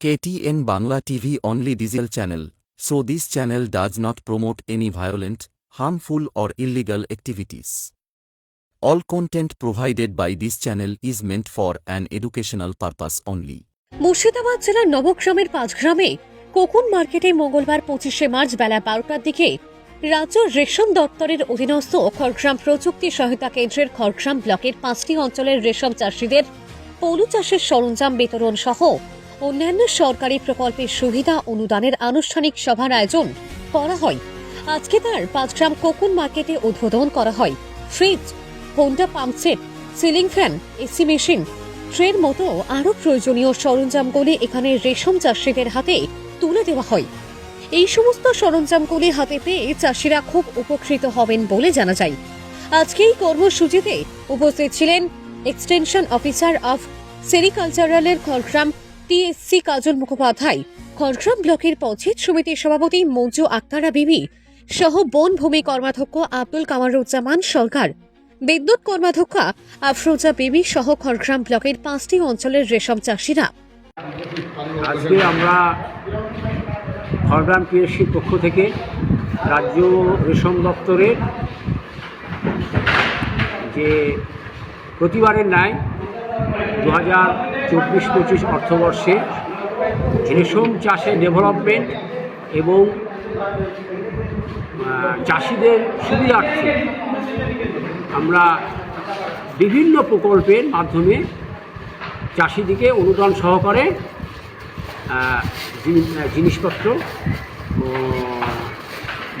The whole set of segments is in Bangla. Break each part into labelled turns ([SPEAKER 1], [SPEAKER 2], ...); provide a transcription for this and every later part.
[SPEAKER 1] KTN Bangla TV only diesel channel, so this channel does not promote any violent, harmful or illegal activities. All content provided by this channel is meant for an educational purpose only.
[SPEAKER 2] Murshidabad জেলার নবগ্রামের পাঁচগ্রামে কোকুন মার্কেটে মঙ্গলবার পঁচিশে মার্চ বেলা বারোটার দিকে রাজ্য রেশম দপ্তরের অধীনস্থ খড়গ্রাম প্রযুক্তি সহায়তা কেন্দ্রের খড়গ্রাম ব্লকের পাঁচটি অঞ্চলের রেশম চাষিদের পলু চাষের সরঞ্জাম বিতরণ সহ অন্যান্য সরকারি প্রকল্পের সুবিধা অনুদানের আনুষ্ঠানিক সভার আয়োজন করা হয়। আজকে তার পাঁচগ্রাম কোকুন মার্কেটে উদ্বোধন করা হয়। Fridge Honda pump set ceiling fan, AC machine, ট্রের মতো আরও প্রয়োজনীয় সরঞ্জামগুলি এখানে রেশম চাষিদের হাতে তুলে দেওয়া হয়। এই সমস্ত সরঞ্জামগুলি হাতে পেয়ে চাষিরা খুব উপকৃত হবেন বলে জানা যায়। আজকে এই কর্মসূচিতে উপস্থিত ছিলেন এক্সটেনশন অফিসার অফ সেরিকালচারালের খড়গ্রাম টিএসসি কাজল মুখোপাধ্যায়। খড়গ্রাম ব্লকের পঞ্চায়েত সমিতির সভাপতি মঞ্জু আক্তারা বিবি সহ বন ভূমি কর্মাধ্যক্ষ আব্দুল কামারুজ্জামান সরকার। বিদ্যুৎ কর্মাধ্যক্ষা আফরোজা বিবি সহ খড়গ্রাম ব্লকের পাঁচটি অঞ্চলের রেশম চাষিরা।
[SPEAKER 3] আজকে আমরা খড়গ্রাম পিএসসির পক্ষ থেকে রাজ্য রেশম দপ্তরের যে প্রতিবারের ন্যায় দু হাজার চব্বিশ পঁচিশ অর্থবর্ষে রেশম চাষে ডেভেলপমেন্ট এবং চাষিদের সুবিধার্থে আমরা বিভিন্ন প্রকল্পের মাধ্যমে চাষিদিকে অনুদান সহকারে জিনিসপত্র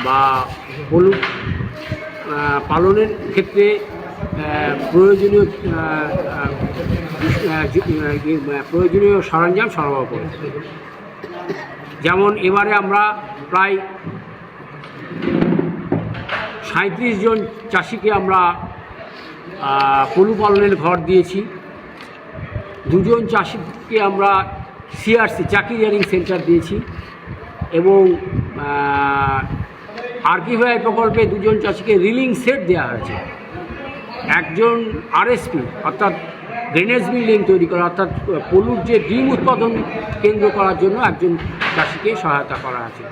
[SPEAKER 3] বা আহ, পালনের ক্ষেত্রে প্রয়োজনীয় প্রয়োজনীয় সরঞ্জাম সরবরাহ করে যেমন এবারে আমরা প্রায় সাঁত্রিশ জন চাষিকে আমরা আহ, পলু পালনের ঘর দিয়েছি। দুজন চাষিকে আমরা সিআরসি চাকরি ইয়ারিং সেন্টার দিয়েছি এবং আরকিভাই প্রকল্পে দুজন চাষিকে রিলিং সেট দেওয়া হয়েছে। একজন আরএসপি অর্থাৎ ড্রেনেজ বিল্ডিং তৈরি করা, অর্থাৎ পলুর যে ডিম উৎপাদন কেন্দ্র করার জন্য একজন চাষিকে সহায়তা করা আছে।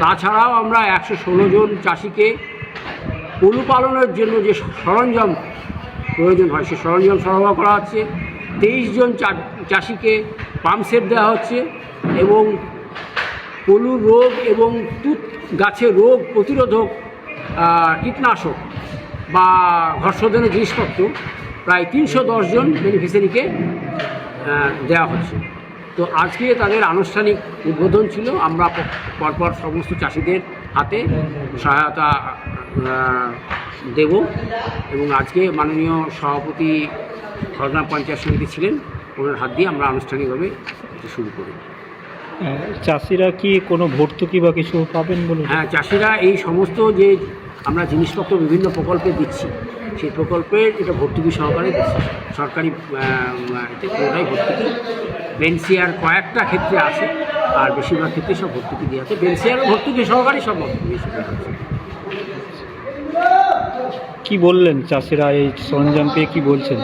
[SPEAKER 3] তাছাড়াও আমরা একশো ষোলো জন চাষিকে পলু পালনের জন্য যে সরঞ্জাম প্রয়োজন হয়, সে সরঞ্জাম সরবরাহ করা হচ্ছে। তেইশ জন চাষিকে পাম্প সেট দেওয়া হচ্ছে এবং পলুর রোগ এবং তুত গাছের রোগ প্রতিরোধক কীটনাশক বা ঘর্ষণের জিনিসপত্র প্রায় তিনশো জন বেনিফিশিয়ারিকে আহ, দেওয়া হচ্ছে। তো আজকে তাদের আনুষ্ঠানিক উদ্বোধন ছিল। আমরা পরপর সমস্ত চাষিদের হাতে সহায়তা দেব এবং আজকে মাননীয় সভাপতি খড়গ্রাম পঞ্চায়েত সমিতি ছিলেন ওনার হাত দিয়ে আমরা আনুষ্ঠানিকভাবে এটা শুরু করি।
[SPEAKER 4] চাষিরা কি কোনো ভর্তুকি বা কিছু পাবেন বলুন
[SPEAKER 3] হ্যাঁ চাষিরা এই সমস্ত যে আমরা জিনিসপত্র বিভিন্ন প্রকল্পে দিচ্ছি। সেই প্রকল্পের এটা ভর্তুকি সহকারে দিচ্ছি। সরকারি এতে পুরোটাই ভর্তুকি। বেনসিয়ার কয়েকটা ক্ষেত্রে আছে আর বেশিরভাগ ক্ষেত্রে সব ভর্তুকি দিয়ে আছে। বেনসিয়ার ভর্তুকি সহকারে সব ভর্তুকি
[SPEAKER 4] কি বললেন চাষিরা এই সরঞ্জাম পেয়ে কী বলছেন?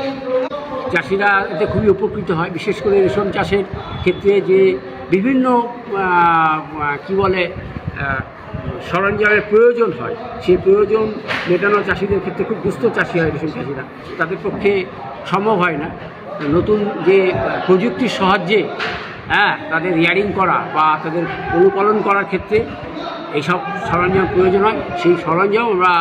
[SPEAKER 3] চাষিরা এতে খুবই উপকৃত হয় বিশেষ করে রেশম চাষের ক্ষেত্রে যে বিভিন্ন কি বলে সরঞ্জামের প্রয়োজন হয়। সেই প্রয়োজন মেটানো চাষিদের ক্ষেত্রে খুব দুস্থ চাষি হয় রেশম চাষিরা। তাদের পক্ষে সম্ভব হয় না। নতুন যে প্রযুক্তির সাহায্যে হ্যাঁ তাদের ইয়ারিং করা বা তাদের অনুপালন করার ক্ষেত্রে এইসব সরঞ্জাম প্রয়োজন হয়। সেই সরঞ্জাম আমরা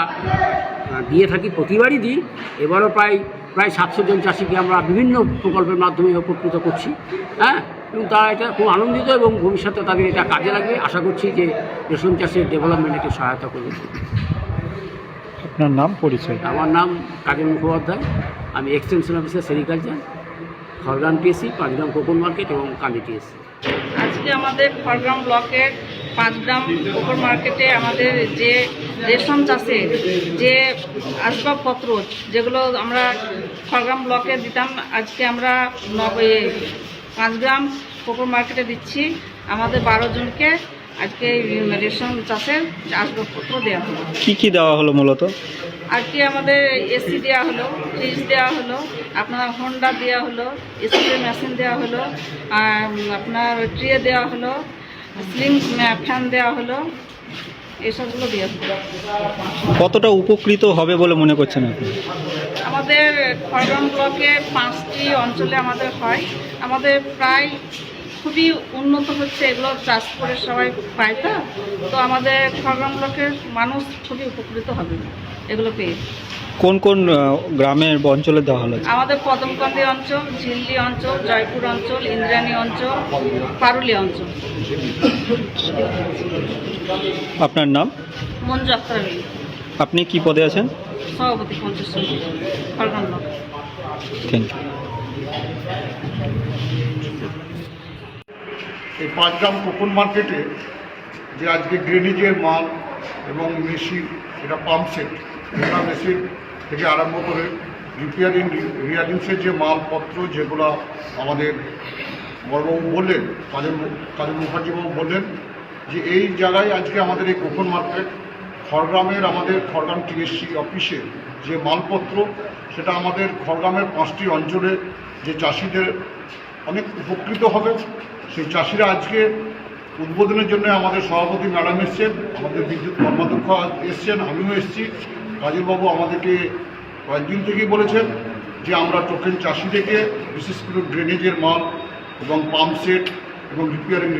[SPEAKER 3] দিয়ে থাকি প্রতিবারই দিই। এবারও প্রায় প্রায় সাতশো জন চাষিকে আমরা বিভিন্ন প্রকল্পের মাধ্যমে উপকৃত করছি। হ্যাঁ এবং তারা এটা খুব আনন্দিত এবং ভবিষ্যতে তাদের এটা কাজে লাগবে। আশা করছি যে রেশম চাষের ডেভেলপমেন্টে সহায়তা করবে।
[SPEAKER 4] আপনার নাম পরিচয়?
[SPEAKER 3] আমার নাম কাজল মুখোপাধ্যায়। আমি extension officer sericulture Khargram TSC Panchgram cocoon market এবং কান্দি টিএসসি
[SPEAKER 5] আজকে আমাদের খড়গ্রাম ব্লকের পাঁচগ্রাম কোকর মার্কেটে আমাদের যে রেশম চাষে যে আসবাবপত্র যেগুলো আমরা খড়গ্রাম ব্লকে দিতাম আজকে আমরা নব- গ্রাম কোকর মার্কেটে দিচ্ছি। আমাদের বারো জনকে আজকে রেশম চাষের আসবাবপত্র দেওয়া হলো।
[SPEAKER 4] কি কি দেওয়া হলো মূলত?
[SPEAKER 5] আজকে আমাদের এসি দেওয়া হলো ফ্রিজ দেওয়া হলো আপনার হন্ডা দেওয়া হলো স্প্রে মেশিন দেওয়া হলো আর আপনার ট্রে দেওয়া হলো স্লিং ফ্যান দেওয়া হলো এসবগুলো দেওয়া হলো।
[SPEAKER 4] কতটা উপকৃত হবে বলে মনে করছেন আপনি?
[SPEAKER 5] আমাদের খড়গ্রাম ব্লকে পাঁচটি অঞ্চলে আমাদের হয়। আমাদের প্রায় খুবই উন্নত হচ্ছে এগুলো চাষ করে সবাই পায় তো? তো আমাদের খড়গ্রাম ব্লকের মানুষ খুবই উপকৃত হবে এগুলো পেয়ে।
[SPEAKER 4] কোন কোন গ্রামের অঞ্চলে দেওয়া হলো?
[SPEAKER 5] আমাদের পদমকান্দি অঞ্চল ঝিল্লি অঞ্চল জয়পুর অঞ্চল ইন্দ্রাণী অঞ্চল পারুলি অঞ্চল।
[SPEAKER 4] আপনার নাম?
[SPEAKER 5] মঞ্জু আক্তার
[SPEAKER 4] আপনি কি পদে আছেন?
[SPEAKER 5] সভাপতি পঞ্চাশ
[SPEAKER 4] থ্যাংক ইউ
[SPEAKER 6] এই পাঁচগ্রাম কোকন মার্কেটে যে আজকে ড্রেনেজের মাল এবং মেশিন এটা পাম্প সেট এটা মেশিন থেকে আরম্ভ করে রিপেয়ারিং রিয়ারিংসের যে মালপত্র যেগুলো আমাদের বড়বাবু বললেন কাজল কাজল মুখার্জিবাবু বললেন যে এই জায়গায় আজকে আমাদের এই কোকন মার্কেট খড়গ্রামের আমাদের খড়গ্রাম টিএসসি অফিসের যে মালপত্র, সেটা আমাদের খড়গ্রামের পাঁচটি অঞ্চলে যে চাষিদের অনেক উপকৃত হবে, সেই চাষিরা আজকে উদ্বোধনের জন্য আমাদের সভাপতি ম্যাডাম এসছেন, আমাদের বিদ্যুৎ কর্মাধ্যক্ষ এসছেন, আমিও এসেছি। কাজলবাবু আমাদেরকে কয়েকদিন থেকেই বলেছেন যে আমরা টোকেন চাষিদেরকে বিশেষ করে ড্রেনেজের মাল এবং পাম্প সেট এবং রিপেয়ারিং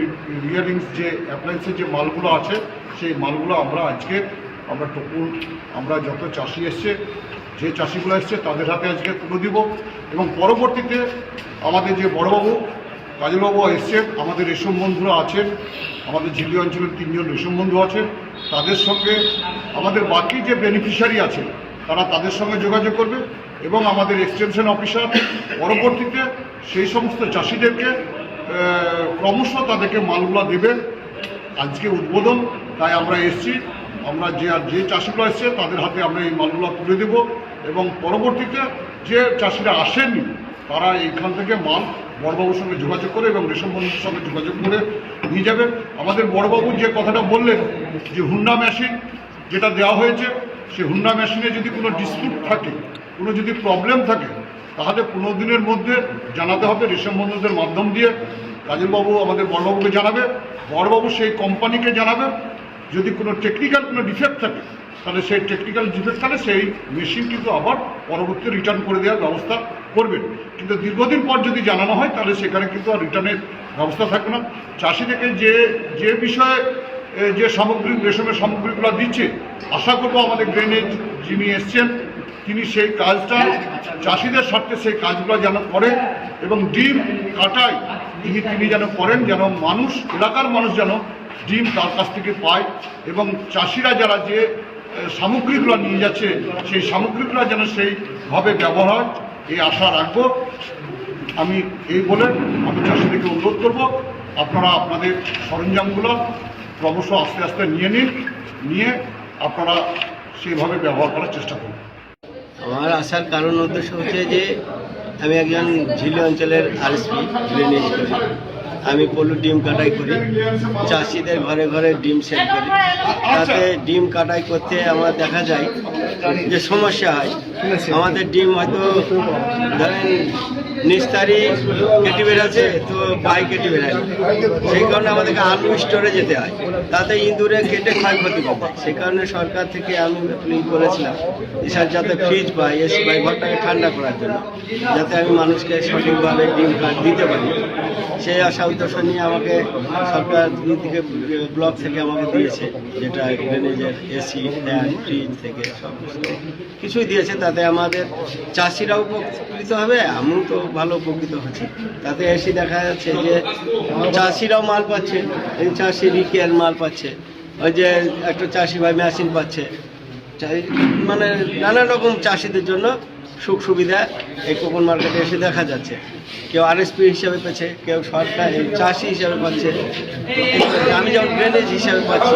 [SPEAKER 6] রিয়ারিংস যে অ্যাপ্লায়েন্সের যে মালগুলো আছে সেই মালগুলো আমরা আজকে, আমরা টোকুন, আমরা যত চাষি এসছে, যে চাষিগুলো এসছে, তাদের হাতে আজকে তুলে দিব। এবং পরবর্তীতে আমাদের যে বড়বাবু, কাজলবাবু এসছেন আমাদের রেশম বন্ধুরা আছেন, আমাদের ঝিল্লি অঞ্চলের তিনজন রেশম বন্ধু আছেন, তাদের সঙ্গে আমাদের বাকি যে বেনিফিশিয়ারি আছে তারা তাদের সঙ্গে যোগাযোগ করবে এবং আমাদের এক্সটেনশন অফিসার পরবর্তীতে সেই সমস্ত চাষিদেরকে ক্রমশ তাদেরকে মালগুলো দেবে আজকে উদ্বোধন তাই আমরা এসছি। আমরা যে আর যে চাষিগুলো এসছে, তাদের হাতে আমরা এই মালগুলো তুলে দেব এবং পরবর্তীতে যে চাষিরা আসেনি তারা এইখান থেকে মাল বড়বাবুর সঙ্গে যোগাযোগ করে এবং রেশম বন্ধুর সঙ্গে যোগাযোগ করে নিয়ে যাবে। আমাদের বড়বাবু যে কথাটা বললেন, যে হুন্ডা মেশিন যেটা দেওয়া হয়েছে সেই হুন্ডা মেশিনে যদি কোনো ডিসপিউট থাকে, কোনো যদি প্রবলেম থাকে, তাহলে পনেরো দিনের মধ্যে জানাতে হবে রেশম বন্ধুদের মাধ্যম দিয়ে। কাজলবাবু আমাদের বড়বাবুকে জানাবে। বড়বাবু সেই কোম্পানিকে জানাবে। যদি কোনো টেকনিক্যাল কোনো ডিফেক্ট থাকে, তাহলে সেই টেকনিক্যাল ডিফেক্ট থাকলে সেই মেশিন কিন্তু আবার পরবর্তী রিটার্ন করে দেওয়ার ব্যবস্থা করবেন। কিন্তু দীর্ঘদিন পর যদি জানানো হয়, তাহলে সেখানে কিন্তু আর রিটার্নের ব্যবস্থা থাকবে না। চাষিদেরকে যে যে বিষয়ে যে সামগ্রী, রেশমের সামগ্রীগুলো দিচ্ছে, আশা করব আমাদের ড্রেনেজ যিনি এসছেন, তিনি সেই কাজটা চাষিদের স্বার্থে সেই কাজগুলো যেন করে এবং ডিম কাটায়, তিনি তিনি যেন করেন, যেন মানুষ, এলাকার মানুষ যেন ডিম তার কাছ থেকে পায় এবং চাষিরা যারা যে সামগ্রীগুলো নিয়ে যাচ্ছে, সেই সামগ্রীগুলো যেন সেইভাবে ব্যবহার হয় এই আশা রাখব। আমি এই বলে আমি চাষিদেরকে অনুরোধ করব, আপনারা আপনাদের সরঞ্জামগুলো ক্রমশ আস্তে আস্তে নিয়ে নিন, নিয়ে আপনারা সেইভাবে ব্যবহার করার চেষ্টা করুন।
[SPEAKER 7] আমার আসার কারণ উদ্দেশ্য হচ্ছে যে, আমি একজন ঝিলি অঞ্চলের আরএসপি ড্রেনেজ করি আমি পলু ডিম কাটাই করি। চাষিদের ঘরে ঘরে ডিম সেল করি। তাতে ডিম কাটাই করতে আমার দেখা যায় যে সমস্যা হয়। আমাদের ডিম হয়তো ধরেন নিস্তারি কেটে বেরোচ্ছে তো বাই কেটে বেরোয় সেই কারণে আমাদেরকে আলু স্টোরে যেতে হয়। তাতে ইঁদুরে কেটে ক্ষয়ক্ষতি করে। সেই কারণে সরকার থেকে আমি করেছিলাম স্যার যাতে ফ্রিজ পাই এসি পাই ঘরটাকে ঠান্ডা করার জন্য, যাতে আমি মানুষকে সঠিকভাবে ডিম দিতে পারি। সেই আশা উদ্দেশ্য নিয়ে আমাকে সরকার দিকে ব্লক থেকে আমাকে দিয়েছে, যেটা ড্রেনেজের এসি ফ্যান ফ্রিজ থেকে সব কিছুই দিয়েছে। তাতে আমাদের চাষিরাও উপকৃত হবে, আমিও তো ভালো উপকৃত হচ্ছে। তাতে এসে দেখা যাচ্ছে যে চাষিরাও মাল পাচ্ছে চাষি রিকেল মাল পাচ্ছে, ওই যে একটা চাষি ভাই মেশিন পাচ্ছে। মানে নানা রকম চাষিদের জন্য সুখ সুবিধা এই কোপন মার্কেটে এসে দেখা যাচ্ছে। কেউ আরএসপি হিসাবে পাচ্ছে, কেউ সরকার চাষি হিসাবে পাচ্ছে, আমি যেমন ড্রেনেজ হিসাবে পাচ্ছি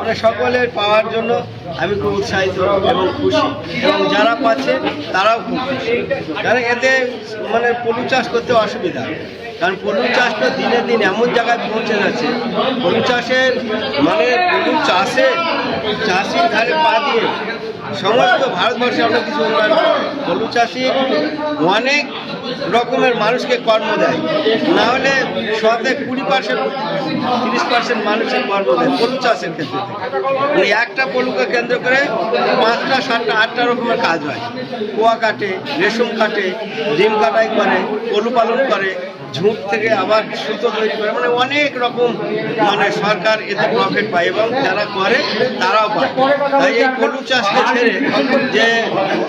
[SPEAKER 7] মানে সকলের পাওয়ার জন্য আমি খুব উৎসাহিত এবং খুশি। এবং যারা পাচ্ছে, তারাও খুব খুশি। কারণ এতে মানে পলু চাষ করতে অসুবিধা। কারণ পলু চাষটা দিনে দিন এমন জায়গায় পৌঁছে যাচ্ছে, পলু চাষের মানে পলু চাষে, চাষির ধারে পা দিয়ে সমস্ত ভারতবর্ষে আমরা কিছু উন্নয়ন। পলু চাষি অনেক রকমের মানুষকে কর্ম দেয়। না হলে শতে কুড়ি পার্সেন্ট, তিরিশ পার্সেন্ট মানুষের কর্ম দেয় পলু চাষের ক্ষেত্রে। মানে একটা পলুকে কেন্দ্র করে পাঁচটা, সাতটা, আটটা রকমের কাজ হয়। কুয়া কাটে, রেশম কাটে, ডিম কাটাই করে পলু পালন করে ঝুঁট থেকে আবার সুতো তৈরি করে। মানে অনেক রকম মানে সরকার এতে প্রফিট পায় এবং যারা করে, তারাও পায়। তাই এই পলু চাষকে ছেড়ে যে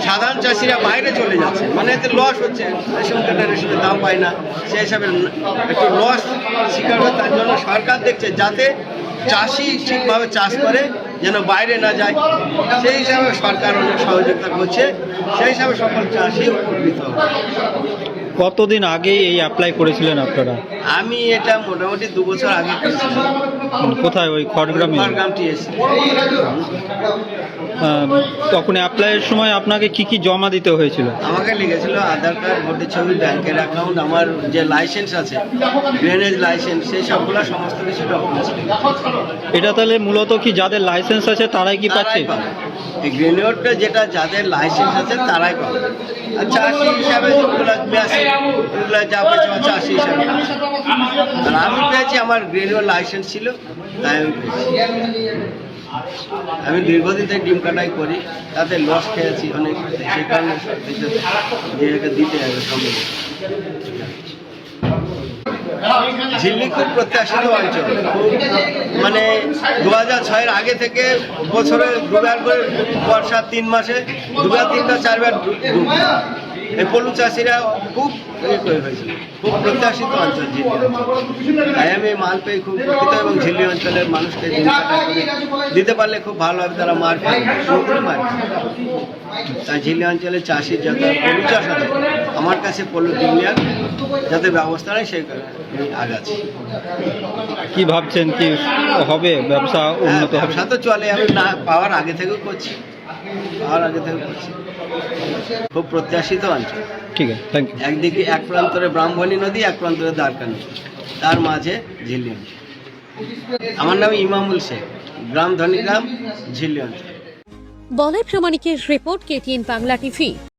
[SPEAKER 7] সাধারণ চাষিরা বাইরে চলে যাচ্ছে মানে এতে লস হচ্ছে। রেশম কাটা রেশমের দাম পায় না। সেই হিসাবে একটু লস শিকার হয়, তার জন্য সরকার দেখছে যাতে চাষি ঠিকভাবে চাষ করে, যেন বাইরে না যায়। সেই হিসাবে সরকার অনেক সহযোগিতা করছে। সেই হিসাবে সকল চাষি উপকৃত
[SPEAKER 4] কতদিন আগে এই অ্যাপ্লাই করেছিলেন আপনারা?
[SPEAKER 7] আমি এটা মোটামুটি দু বছর আগে করেছিলাম।
[SPEAKER 4] কোথায় ওই খড়গ্রামে? তখন অ্যাপ্লাইয়ের সময় আপনাকে কি কি জমা দিতে হয়েছিল?
[SPEAKER 7] আমাকে লিখেছিল আধার কার্ড ভোটের ছবি ব্যাংকের অ্যাকাউন্ট আমার যে লাইসেন্স আছে ড্রেনেজ লাইসেন্স সেই সবগুলো সমস্ত কিছু ডকুমেন্টস
[SPEAKER 4] এটা তাহলে মূলত কি যাদের লাইসেন্স আছে তারাই কি পাচ্ছে?
[SPEAKER 7] এই গ্রেনিওরটা যেটা যাদের লাইসেন্স আছে তারাই করে আর চাষি হিসাবে যেগুলো যা পেয়েছে আমার চাষি হিসাবে আর আমি পেয়েছি, আমার গ্রেনিওর লাইসেন্স ছিল, তাই আমি পেয়েছি। আমি দীর্ঘদিন থেকে ডিম কাটাই করি, তাতে লস খেয়েছি অনেক, সেই কারণে দিতে হবে সঙ্গে ঝিল্লি খুব প্রত্যাশিত অঞ্চল মানে দু হাজার ছয়ের আগে থেকে বছরে দুবার করে বর্ষা তিন মাসে, দুবার তিনটা চারবার এই পলু চাষিরা খুব ইয়ে খুব প্রত্যাশিত অঞ্চল ঝিল্লি। তাই আমি মাল পেয়ে খুব উপকৃত এবং ঝিল্লি অঞ্চলের মানুষকে দিতে পারলে খুব ভালো হবে, তারা মার পুরোপুরি মার তাই ঝিল্লি অঞ্চলের চাষির যাতে পলু চাষ আমার কাছে পলু ডিমিয়ার যাতে ব্যবস্থা নেই সেই আগাচ্ছি।
[SPEAKER 4] কি ভাবছেন? কি হবে? ব্যবসা
[SPEAKER 7] হ্যাঁ,
[SPEAKER 4] উন্নত
[SPEAKER 7] ব্যবসা তো চলে আমি না পাওয়ার আগে থেকেও করছি। পাওয়ার আগে থেকে করছি। খুব প্রত্যাশিত অঞ্চল।
[SPEAKER 4] ঠিক আছে থ্যাংক ইউ
[SPEAKER 7] একদিকে এক প্রান্তরে ব্রাহ্মণী নদী এক প্রান্তরে দ্বারকা নদী। তার মাঝে ঝিল্লি অঞ্চল। আমার নাম ইমামুল শেখ। গ্রাম ধনীগ্রাম ঝিল্লি অঞ্চল।
[SPEAKER 2] বলাই প্রামাণিকের রিপোর্ট কেটিএন বাংলা টিভি।